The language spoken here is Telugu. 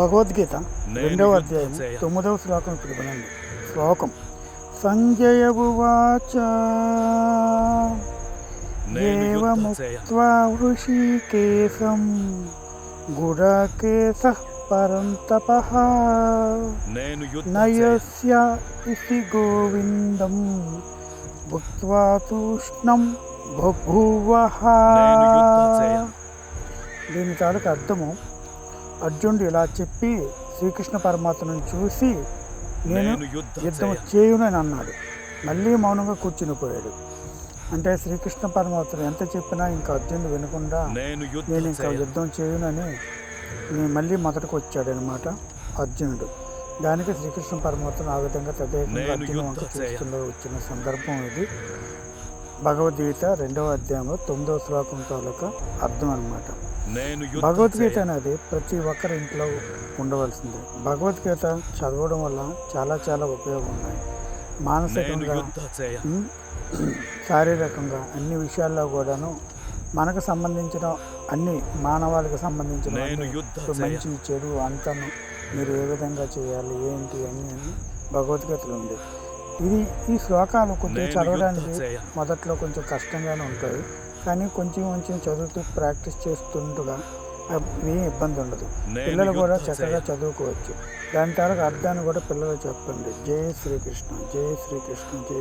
భగవద్గీత రెండవ అధ్యాయం. తొమ్మిదవ శ్లోకం ఇప్పుడు వినండి శ్లోకం సంజయ ఉవాచ వృషికేశం గుడకేశ యుద్ధ చేయ. నయస్య ఇతి గోవిందం భుక్త్వా తూష్ణం బభూవః. దీని తాలూకు అర్థము అర్జునుడు ఇలా చెప్పి శ్రీకృష్ణ పరమాత్మను చూసి నేను యుద్ధ యుద్ధం చేయ. చేయునని అన్నాడు మళ్ళీ మౌనంగా కూర్చుని పోయాడు అంటే శ్రీకృష్ణ పరమాత్మ ఎంత చెప్పినా ఇంకా అర్జునుడు వినకుండా నేను ఇంకా. యుద్ధం చేయునని నేను మళ్ళీ మొదటకు వచ్చాడు అనమాట అర్జునుడు దానికి శ్రీకృష్ణ పరమాత్మ ఆ విధంగా తదేకంగా నేను అర్జును వంక. చూస్తుండగా వచ్చిన సందర్భం ఇది భగవద్గీత రెండవ అధ్యాయంలో తొమ్మిదవ శ్లోకం తాలూకా అర్థం యుద్ధ భగవద్గీత. అనేది ప్రతి ఒక్కరి ఇంట్లో ఉండవలసిందే భగవద్గీత చదవడం వల్ల చాలా చాలా ఉపయోగం ఉన్నాయి నేను మానసికంగా శారీరకంగా అన్ని విషయాల్లో కూడాను మనకు సంబంధించిన అన్ని మానవాళికి సంబంధించిన. మంచి చెడు అంతను మీరు ఏ విధంగా చేయాలి ఏంటి అన్ని అన్ని భగవద్గీతలో ఉంది ఇది ఈ శ్లోకాలు నేను చదవడానికి. మొదట్లో కొంచెం కష్టంగానే ఉంటాయి కానీ కొంచెం కొంచెం చదువుతూ ప్రాక్టీస్ చేస్తుండగా ఏం ఇబ్బంది ఉండదు పిల్లలు కూడా చక్కగా. చదువుకోవచ్చు దాని తర్వాత అర్థాన్ని కూడా పిల్లలు చెప్పండి జై శ్రీకృష్ణ జై శ్రీకృష్ణ జై